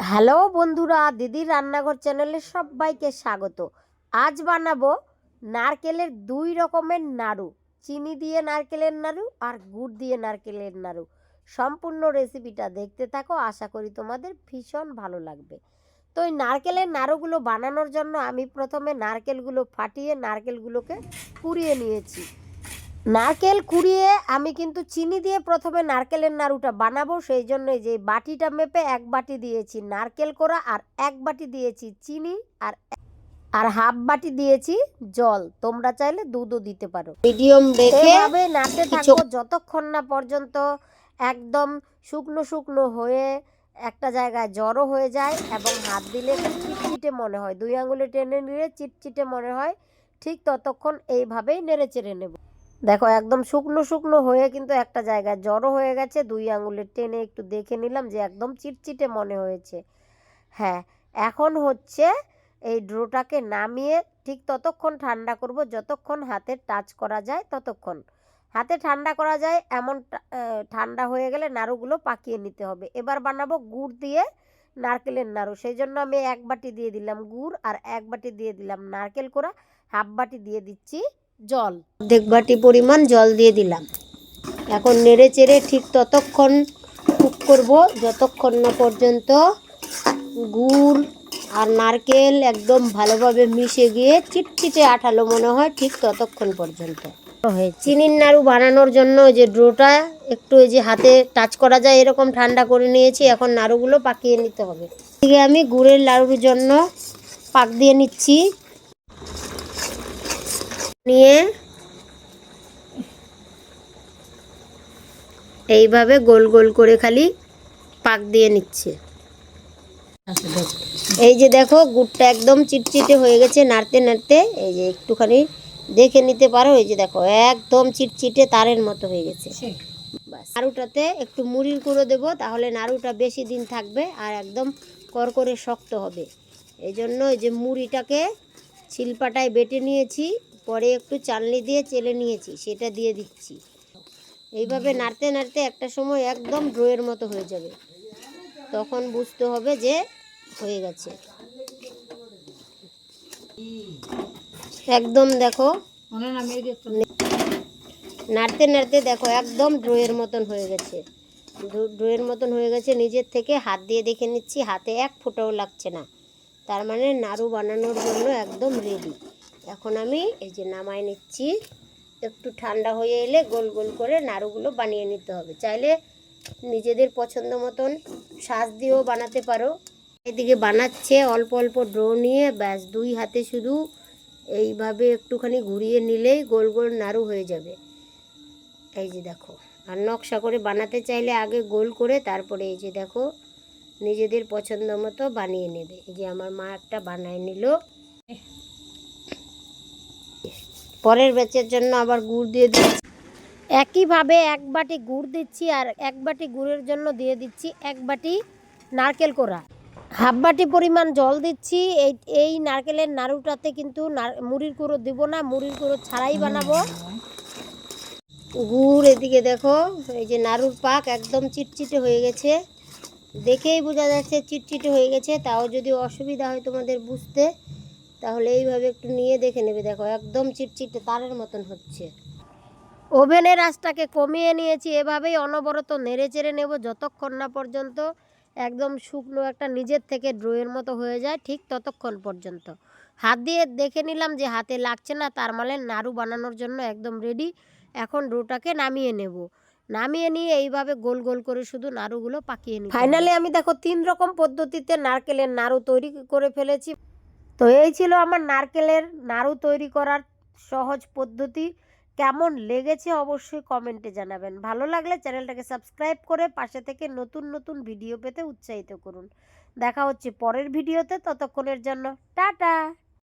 Hello বন্ধুরা, দিদির রান্নাঘর চ্যানেলে সবাইকে স্বাগত। আজ বানাবো নারকেলের দুই রকমের নাড়ু। চিনি দিয়ে নারকেলের নাড়ু আর গুড় দিয়ে নারকেলের নাড়ু। সম্পূর্ণ রেসিপিটা দেখতে থাকো, আশা করি তোমাদের ভীষণ ভালো লাগবে। তো এই নারকেলের নাড়ুগুলো বানানোর জন্য আমি প্রথমে নারকেলগুলো ফাটিয়ে নারকেলগুলোকে কুড়িয়ে নিয়েছি। নারকেল কুড়িয়ে আমি কিন্তু চিনি দিয়ে প্রথমে নারকেলের নাড়ুটা বানাবো সেই জন্য যে বাটিটা মেপে এক বাটি দিয়েছি নারকেল কোড়া আর এক বাটি দিয়েছি চিনি আর আর হাফ বাটি দিয়েছি জল। তোমরা চাইলে দুধও দিতে পারো। মিডিয়াম রেখে এভাবে নাড়তে থাকব যতক্ষণ না পর্যন্ত একদম শুকনো শুকনো হয়ে একটা জায়গায় জড়ো হয়ে যায় এবং হাত দিলে চিটচিটে মনে হয়। দুই আঙুলে টেনে নিলে চিটচিটে মনে হয়। ঠিক ততক্ষণ এইভাবেই নেড়ে চেড়ে নেব। দেখো, একদম শুকনো শুকনো হয়ে কিন্তু একটা জায়গায় জড়ো হয়ে গেছে। দুই আঙুলের টেনে একটু দেখে নিলাম যে একদম চিটচিটে মনে হয়েছে। হ্যাঁ এখন হচ্ছে এই ড্রোটাকে নামিয়ে ঠিক ততক্ষণ ঠান্ডা করব, যতক্ষণ হাতে টাচ করা যায় ততক্ষণ। হাতে ঠান্ডা করা যায়, এমন ঠান্ডা হয়ে গেলে নাড়ুগুলো পাকিয়ে নিতে হবে। এবার বানাবো গুড় দিয়ে নারকেলের নাড়ু। সেই জন্য আমি এক বাটি দিয়ে দিলাম গুড় আর এক বাটি দিয়ে দিলাম নারকেল কোড়া। হাফ বাটি দিয়ে দিচ্ছি জল। অর্ধেক বাটি পরিমাণ জল দিয়ে দিলাম। এখন নেড়ে চেড়ে ঠিক ততক্ষণ কুক করব। যতক্ষণ না পর্যন্ত গুড় আর নারকেল একদম ভালোভাবে মিশে গিয়ে চিটচিটে আঠালো মনে হয়, ঠিক ততক্ষণ পর্যন্ত। চিনির নাড়ু বানানোর জন্য ওই যে ড্রোটা একটু এই যে হাতে টাচ করা যায়, এরকম ঠান্ডা করে নিয়েছি। এখন নাড়ুগুলো পাকিয়ে নিতে হবে। এদিকে আমি গুড়ের লাড়ুর জন্য পাক দিয়ে নিচ্ছি। নিয়ে এইভাবে গোল গোল করে খালি পাক দিয়ে নিচ্ছে। এই যে দেখো গুড়টা একদম চিটচিটে হয়ে গেছে নাড়তে নাড়তে। এই যে একটুখানি দেখে নিতে পারো এই যে দেখো একদম চিটচিটে তারের মতো হয়ে গেছে। নাড়ুটাতে একটু মুড়ির গুঁড়ো দেবো তাহলে নাড়ুটা বেশি দিন থাকবে আর একদম করকরে শক্ত হবে। এই জন্য এই যে মুড়িটাকে শিলপাটায় বেটে নিয়েছি। পরে একটু চালনি দিয়ে চেলে নিয়েছি, সেটা দিয়ে দিচ্ছি। এইভাবে নাড়তে নাড়তে একটা সময় একদম ড্রোয়ের মতো হয়ে যাবে। তখন বুঝতে হবে যে হয়ে গেছে। একদম দেখো, নাড়তে নাড়তে দেখো একদম ড্রোয়ের মতন হয়ে গেছে। ড্রো- ড্রোয়ের মতন হয়ে গেছে, নিজের থেকে হাত দিয়ে দেখে নিচ্ছি, হাতে এক ফোঁটাও লাগছে না। তার মানে নাড়ু বানানোর জন্য একদম রেডি এখন আমি এই যে নামাই নিচ্ছি, একটু ঠান্ডা হয়ে এলে গোল গোল করে নাড়ুগুলো বানিয়ে নিতে হবে। চাইলে নিজেদের পছন্দ মতন শ্বাস দিয়েও বানাতে পারো। এদিকে বানাচ্ছে অল্প অল্প ড্রো নিয়ে, ব্যাস দুই হাতে শুধু এইভাবে একটুখানি ঘুরিয়ে নিলেই গোল গোল নাড়ু হয়ে যাবে। এই যে দেখো, আর নকশা করে বানাতে চাইলে আগে গোল করে তারপরে এই যে দেখো, নিজেদের পছন্দ মতো বানিয়ে নেবে। এই যে আমার মা একটা বানায় নিল। পরের ব্যাচের জন্য আবার গুড় দিয়ে দিচ্ছি। একইভাবে এক বাটি গুড় দিচ্ছি আর এক বাটি গুড়ের জন্য দিয়ে দিচ্ছি এক বাটি নারকেল কোড়া। হাফ বাটি পরিমাণ জল দিচ্ছি, এই এই নারকেলের নাড়ুটাতে কিন্তু মুড়ির গুঁড়ো দিব না, মুড়ির গুঁড়ো ছাড়াই বানাবো। গুড় এদিকে দেখো, এই যে নাড়ুর পাক একদম চিটচিটে হয়ে গেছে। দেখেই বোঝা যাচ্ছে চিটচিটে হয়ে গেছে, তাও যদি অসুবিধা হয় তোমাদের বুঝতে। তাহলে এইভাবে একটু নিয়ে দেখে নেবে দেখো একদম চিটচিটে তারের মতন হচ্ছে। ওভেনের আঁচটাকে কমিয়ে নিয়েছি এভাবেই অনবরত নেড়ে চেড়ে নেব যতক্ষণ না পর্যন্ত একদম শুকনো একটা নিজের থেকে ড্রোয়ের মতো হয়ে যায় ঠিক ততক্ষণ পর্যন্ত। হাত দিয়ে দেখে নিলাম যে হাতে লাগছে না তার মানে নাড়ু বানানোর জন্য একদম রেডি এখন ডোটাকে নামিয়ে নেব। নামিয়ে নিয়ে এইভাবে গোল গোল করে শুধু নাড়ুগুলো পাকিয়ে নিই ফাইনালি আমি দেখো তিন রকম পদ্ধতিতে নারকেলের নাড়ু তৈরি করে ফেলেছি। তো এই ছিল আমার নারকেলের নাড়ু তৈরি করার সহজ পদ্ধতি। কেমন লেগেছে অবশ্যই কমেন্টে জানাবেন। ভালো লাগলে চ্যানেলটাকে সাবস্ক্রাইব করে পাশে থেকে নতুন নতুন ভিডিও পেতে উৎসাহিত করুন। দেখা হচ্ছে পরের ভিডিওতে ততক্ষণের জন্য, টাটা!